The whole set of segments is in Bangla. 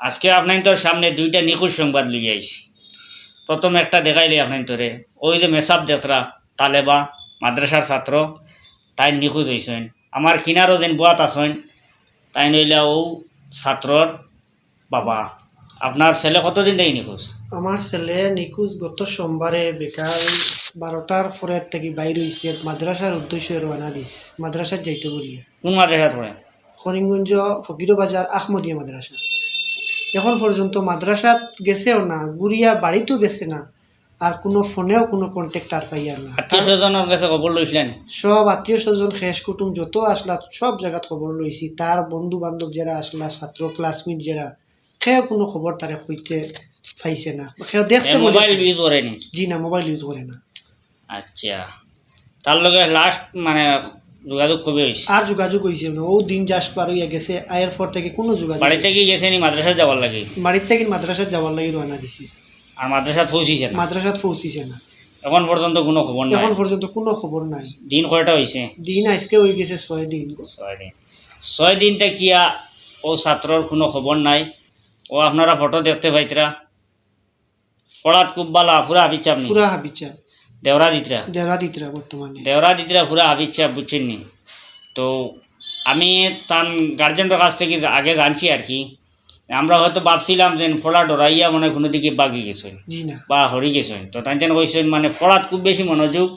আজকে আপনার তোর সামনে দুইটা নিখোঁজ সংবাদ লইয়া আইছি। প্রথম একটা দেখাইলে আপনার তোরে ওই যে মেসাব যাত্রা তালেবা মাদ্রাসার ছাত্র তাই নিখোঁজ হয়েছেন আমার কিনারও যেন বুয়াত আছেন তাই নইলে ও ছাত্রর বাবা। আপনার ছেলে কতদিন থেকে নিখোঁজ? আমার ছেলে নিখোঁজ গত সোমবারে বেকার বারোটার পরে থেকে বাইর হয়েছে মাদ্রাসার উদ্দেশ্যে রওনা দিস মাদ্রাসার যাইতে বলিয়া। কোন মাদ্রাসাত পড়ে করিমগঞ্জ ফকির বাজার আহমদিয়া মাদ্রাসা। এখন পর্যন্ত মাদ্রাসাত গেছেও না গুড়িয়া বাড়িতেও গেছে না আর কোনো ফোনেও কোনো কন্ট্যাক্ট আর পাইয়ার না। আত্মীয় স্বজনের কাছে খবর লইছিলেন সব আত্মীয় স্বজন খেস কুটুম যত আসলা সব জায়গাত খবর লইছি তার বন্ধু বান্ধব যারা আসলা ছাত্র ক্লাসমেট যারা সেও কোনো খবর তারে কইতে পাইছে না। সেও দেখছে মোবাইল ইউজ করেনি জি না মোবাইল ইউজ করে না। আচ্ছা। তার লগে লাস্ট মানে যোগাযোগ কবে হয়েছে। আর যোগাযোগ হয়েছে না। ও দিন যাস পার হইয়া গেছে আয়ের পর থেকে কোনো যোগাযোগ বাড়িতে কি গেছে নি মাদ্রাসা যাওয়ার লাগে। বাড়ির থেকে মাদ্রাসাত যাওয়ার লাগি রওনা দিছি। আর মাদ্রাসা পৌঁছিছে না। মাদ্রাসাত পৌঁছিছে না। এখন পর্যন্ত কোনো খবর নাই। এখন পর্যন্ত কোনো খবর নাই। দিন কয়টা হয়েছে? দিন আজকে হয়ে গেছে ছয় দিন ছয় দিন। ছয় দিন কিয়া ও ছাত্রর কোনো খবর নাই। ও আপনারা ফটো দেখতে পাইতরা। পড়াত খুব ভালো পুরা হাবির চাপ নি পুরা হাবিচা দেওরা দিতরা বর্তমানে। দেওরা দিতরা পুরা হাবির চাপ বুঝছেন নি তো আমি তার গার্জেনের কাছ থেকে আগে জানছি আর কি। আমরা হয়তো ভাবছিলাম যে ফোড়া ডরাইয়া মানে কোনো দিকে বাগি গেছেন বা হরি গেছেন। তো তাই যেন কইছেন মানে ফোড়াত খুব বেশি মনোযোগ।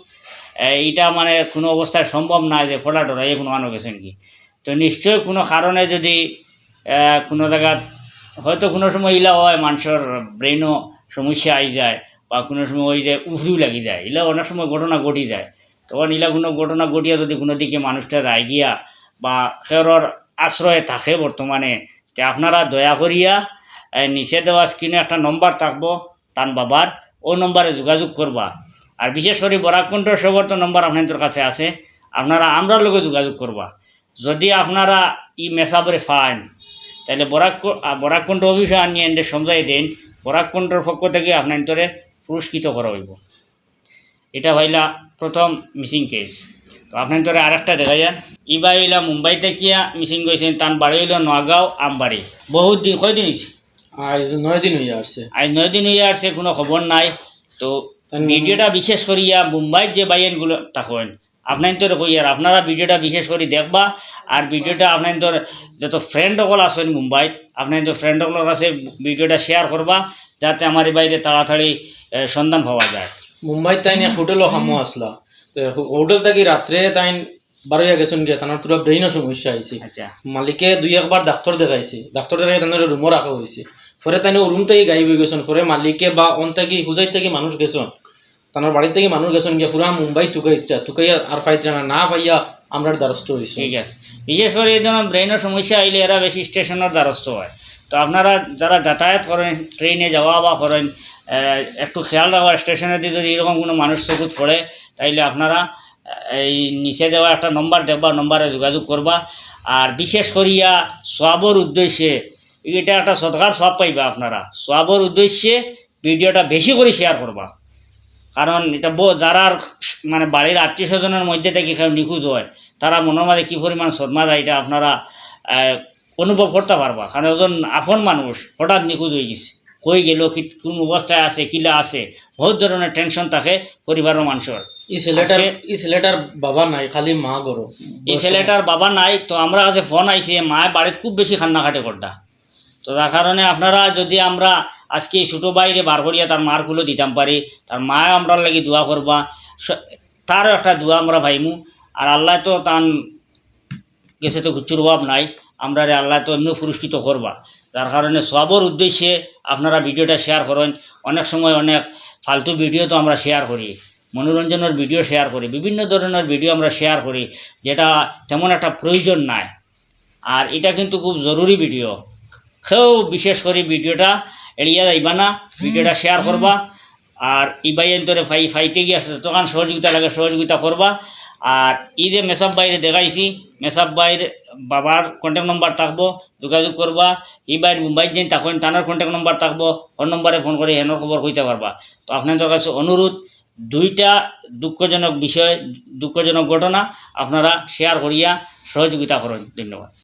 এটা মানে কোনো অবস্থায় সম্ভব না যে ফোড়া ডরাইয়া কোনো মানুষ গেছেন কি। তো নিশ্চয় কোনো কারণে যদি কোনো জায়গাত হয়তো কোনো সময় ইলা হয় মানুষের ব্রেনও সমস্যা আই যায়। বা কোনো সময় ওই যে উফরিও লাগি যায়, ইলা অনেক সময় ঘটনা ঘটি যায়। তখন ইলা কোনো ঘটনা ঘটিয়া যদি কোনো দিকে মানুষটা রায় গিয়া বা খেরর আশ্রয়ে থাকে বর্তমানে, তে আপনারা দয়া করিয়া নিচে দেওয়া স্ক্রিনে একটা নম্বর থাকব, তান বাবার, ও নম্বরে যোগাযোগ করবা। আর বিশেষ করে বরাকণ্ঠ সবর তো নম্বর আপনাদের কাছে আছে, আপনারা আমরার লগে যোগাযোগ করবা। যদি আপনারা ই মেসাবরে ফান তাহলে বরাক বরাকণ্ঠ অফিসে আনিয়ে এনে সমঝাই দেন বরাকণ্ঠর পক্ষ থেকে আপনাদের পুরস্কৃত করা হইব। এটা ভাইলা প্রথম মিসিং কেস তো আপনাদের আরেকটা দেখা যান ইবা হইলা মুম্বাইতে কিয়া মিসিং গেছেন তার বাড়ি হইল নগাঁও আমবাড়ি। বহুত দিন কয়দিন হয়েছে আজ নয় দিন হয়ে আসছে। আজ নয় দিন হয়ে আসছে কোনো খবর নাই। তো ভিডিওটা বিশেষ করিয়া মুম্বাইর যে বাইনগুলো থাকেন আপনার তো কইয়ার আপনারা ভিডিওটা বিশেষ করে দেখবা। আর ভিডিওটা আপনার তোর যত ফ্রেন্ড সকল আছেন মুম্বাইত আপনার তো ফ্রেন্ড সকলের কাছে ভিডিওটা শেয়ার করবা। যাতে আমার এই বাইরে তাড়াতাড়ি সন্ধান পাওয়া যায়। মুম্বাই তাই এক হোটেলও খামো আসলা। হোটেল থাকি রাত্রে তাই বারোয়া গেছেন গিয়ে তার পুরো ব্রেইনও সমস্যা আইছে আচ্ছা। মালিকে দুই একবার ডাক্তার দেখাইছে। ডাক্তার দেখাই তাদের রুমও রাখা হয়েছে পরে তাই রুম থেকে গাইব হয়ে গেছেন। পরে মালিকে বা অন থেকে হুজাই থেকে মানুষ গেছেন। তার বাড়ি থেকে মানুষ গেছেন গিয়া পুরা মুম্বাই তুকাইছিটা তুকাইয়া আর পাইতে না না পাইয়া আমরা দ্বারস্থ হয়েছি ঠিক আছে। বিশেষ করে এই ধরনের ব্রেনের সমস্যা আইলে এরা বেশি স্টেশনের দ্বারস্থ হয়। তো আপনারা যারা যাতায়াত করেন, ট্রেনে যাওয়া বা করেন একটু খেয়াল রাখবা স্টেশনে দিয়ে যদি এরকম কোনো মানুষ চকুত পড়ে, তাইলে আপনারা এই নিচে দেওয়া একটা নম্বর দেখবা, নম্বরে যোগাযোগ করবা। আর বিশেষ করিয়া সবর উদ্দেশ্যে, এটা একটা সরকার সব পাইবা আপনারা। সবর উদ্দেশ্যে ভিডিওটা বেশি করে শেয়ার করবা। কারণ এটা যারা মানে বাড়ির আত্মীয় স্বজনের মধ্যে থেকে কেউ নিখোঁজ হয়, তারা মনের মাঝে কী পরিমাণ সদমা দেয় এটা আপনারা অনুভব করতে পারবা কারণ একজন আপন মানুষ হঠাৎ নিখোঁজ হয়ে গেছে। কই গেল কি কোন অবস্থায় আছে কিলা আছে? বহুত ধরনের টেনশন থাকে পরিবারের মানুষের। এই ছেলেটার আজকে- এই ছেলেটার বাবা নাই খালি মা গরো। এই ছেলেটার বাবা নাই তো আমরা কাছে ফোন আইছে মায় বাড়িতে খুব বেশি কান্নাকাটি করতা তো তার কারণে আপনারা যদি আমরা আজকে ছোটো বাইরে বার করিয়া তার মারগুলো দিতাম পারি তার মায় আমরা লাগি দোয়া করবা। তারও একটা দোয়া আমরা ভাইমু আর আল্লাহ তো তান গেছে তো গুচ্ছুর অভাব নাই। আমরা আল্লাহ তো এমনি পুরস্কৃত করবা। যার কারণে সবর উদ্দেশ্যে আপনারা ভিডিওটা শেয়ার করেন। অনেক সময় অনেক ফালতু ভিডিও তো আমরা শেয়ার করি, মনোরঞ্জনের ভিডিও শেয়ার করি, বিভিন্ন ধরনের ভিডিও আমরা শেয়ার করি, যেটা তেমন একটা প্রয়োজন নাই। আর এটা কিন্তু খুব জরুরি ভিডিও। কেউ বিশেষ করে ভিডিওটা এড়িয়ে যাইবা না, ভিডিওটা শেয়ার করবা। আর ইবাই অন্তরে ফাই ফাইতে গিয়ে তখন সহযোগিতা লাগে সহযোগিতা করবা। আর এই যে মেসাব বাইরে দেখাইছি, মেসাব বাইর বাবার কন্ট্যাক্ট নম্বর থাকব, যোগাযোগ করবা। এই বাইর মুম্বাই যেন তখন তানার কন্ট্যাক্ট নম্বর থাকব ফোন নম্বরে ফোন করে হেনর খবর কইতে পারবা। তো আপনাদের কাছে অনুরোধ, দুইটা দুঃখজনক বিষয়, দুঃখজনক ঘটনা আপনারা শেয়ার করিয়া সহযোগিতা করেন। ধন্যবাদ।